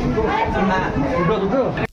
堵住了兄弟们堵住堵住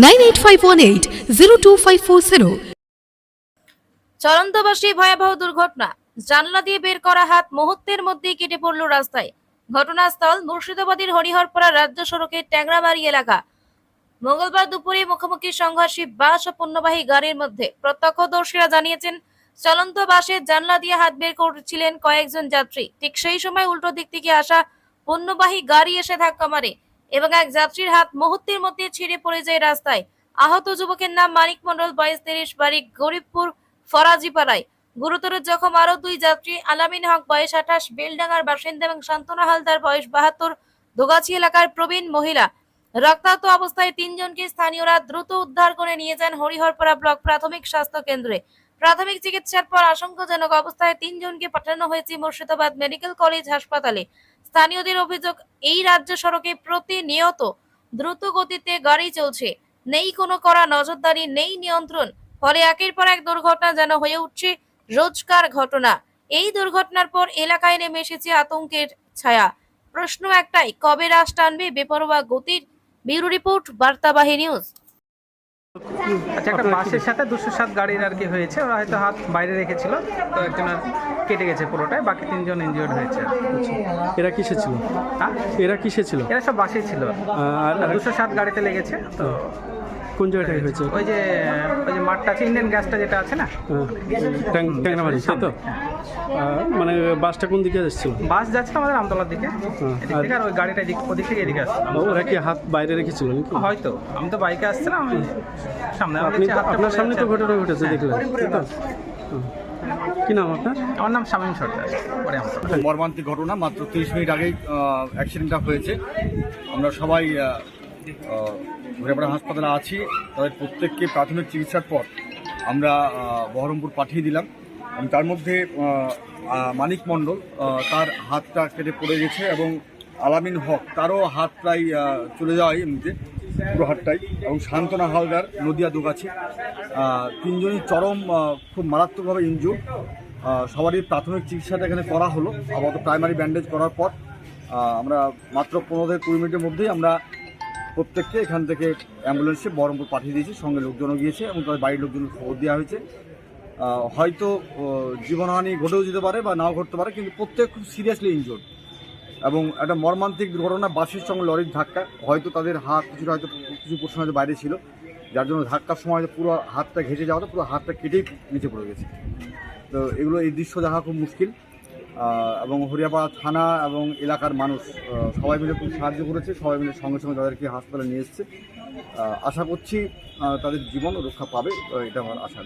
nine eight five one চলন্তবাসী ভয়াবহ দুর্ঘটনা। জানলা দিয়ে বের করা হাত মুহূর্তের মধ্যেই কেটে পড়ল রাস্তায়। ঘটনাস্থল মুর্শিদাবাদের হরিহরপাড়া রাজ্য সড়কের ট্যাংরাবাড়ি এলাকা। মঙ্গলবার দুপুরে মুখোমুখি সংঘর্ষে বাস ও পণ্যবাহী গাড়ির মধ্যে প্রত্যক্ষদর্শীরা জানিয়েছেন, চলন্ত বাসের জানলা দিয়ে হাত বের করছিলেন কয়েকজন যাত্রী। ঠিক সেই সময় উল্টো দিক থেকে আসা পণ্যবাহী গাড়ি এসে ধাক্কা মারে। এবং এক যাত্রীর হাত মুহূর্তের মধ্যে ছিঁড়ে পড়ে যায় রাস্তায়। আহত যুবকের নাম মানিক মন্ডল বয়স তিরিশ, বাড়ি গরিবপুর, ফরাজিপাড়ায়। গুরুতর জখম আরও দুই যাত্রী, আলামিন হক, বয়স আঠাশ, বেলডাঙ্গার বাসিন্দা এবং শান্তনা হালদার, বয়স বাহাত্তর দোগাছি এলাকার প্রবীণ মহিলা। রক্তাক্ত অবস্থায় তিনজনকে স্থানীয়রা দ্রুত উদ্ধার করে নিয়ে যান হরিহরপাড়া ব্লক প্রাথমিক স্বাস্থ্য কেন্দ্রে। প্রাথমিক চিকিৎসার পর আশঙ্কাজনক অবস্থায় তিনজনকে পাঠানো হয়েছে মুর্শিদাবাদ মেডিকেল কলেজ হাসপাতালে। স্থানীয়দের অভিযোগ, এই রাজ্য সড়কে প্রতিনিয়ত দ্রুত গতিতে গাড়ি চলছে। নেই কোনো করা নজরদারি, নেই নিয়ন্ত্রণ। ফলে একের পর এক দুর্ঘটনা যেন হয়ে উঠছে, রোজকার ঘটনা। এই দুর্ঘটনার পর এলাকায় নেমে এসেছে আতঙ্কের ছায়া। প্রশ্ন একটাই, কবে রাশ টানবে বেপরোয়া গতির? Bureau report, Bartabahi news. আচ্ছা একটা বাসের সাথে দুশো সাত গাড়ির আর কি হয়েছে ওরা হয়তো হাত বাইরে রেখেছিল তো একজনের কেটে গেছে পুরোটাই বাকি তিনজন ইনজিওর্ড হয়েছে। এরা কিসে ছিল? হ্যাঁ? এরা কিসে ছিল? এরা সব বাসে ছিল। আর আর দুশো সাত গাড়িতে লেগেছে তো কোন জায়গাটায় হয়েছে? ওই যে ওই যে মাঠটা আছে ইন্ডিয়ান গ্যাসটা যেটা আছে না? হ্যাঁ, ট্যাং- তাই তো? মানে বাসটা কোন দিকে যাচ্ছিল বাস যাচ্ছে আমাদের আমতলার দিকে। এদিক আর- ওই গাড়িটা এদিক ওদিক থেকে এদিকে আসছে। ওরা কি হাত বাইরে রেখেছিল নাকি? হয়তো। আমি তো বাইকে আসছিলাম আমি সামনে আপনার সামনে তো। ঘটনা ঘটেছে তো? কি নাম আপনার? আমার নাম শামীম সর্দার পরে মর্মান্তিক ঘটনা মাত্র তিরিশ মিনিট আগেই অ্যাক্সিডেন্টটা হয়েছে। আমরা সবাই ঘুরেপাড়া হাসপাতালে আছি। তাদের প্রত্যেককে প্রাথমিক চিকিৎসার পর আমরা বহরমপুর পাঠিয়ে দিলাম। তার মধ্যে মানিক মণ্ডল তার হাতটা কেটে পড়ে গেছে এবং আলামিন হক তারও হাত প্রায় চলে যাওয়াই এমনিতে পুরো হাতটাই। এবং শান্তনা হালদার নদিয়া আহ, তিনজনই চরম খুব মারাত্মকভাবে ইনজুর আহ, সবারই প্রাথমিক চিকিৎসাটা এখানে করা হলো। আপাতত প্রাইমারি ব্যান্ডেজ করার পর আমরা মাত্র পনেরো থেকে কুড়ি মিনিটের মধ্যেই আমরা প্রত্যেককে এখান থেকে অ্যাম্বুলেন্সে বহরমপুর পাঠিয়ে দিয়েছি, সঙ্গে লোকজনও গিয়েছে এবং তাদের বাড়ির লোকজন খবর দেওয়া হয়েছে। হয়তো জীবনহানি ঘটেও যেতে পারে বা নাও ঘটতে পারে, কিন্তু প্রত্যেক খুব সিরিয়াসলি ইনজোর্ড এবং একটা মর্মান্তিক দুর্ঘটনা, বাসের সঙ্গে লরির ধাক্কা, হয়তো তাদের হাত কিছুটা হয়তো, কিছু পোর্শন হয়তো বাইরে ছিল, যার জন্য ধাক্কার সময় হয়তো পুরো হাতটা ঘেঁচে যাওয়াতে পুরো হাতটা কেটেই নিচে পড়ে গেছে। তো এগুলো এই দৃশ্য দেখা খুব মুশকিল। এবং হরিয়াপাড়া থানা এবং এলাকার মানুষ সবাই মিলে খুব সাহায্য করেছে, সবাই মিলে সঙ্গে সঙ্গে তাদেরকে হাসপাতালে নিয়ে এসছে। আশা করছি তাদের জীবন রক্ষা পাবে এটা আমার আশা।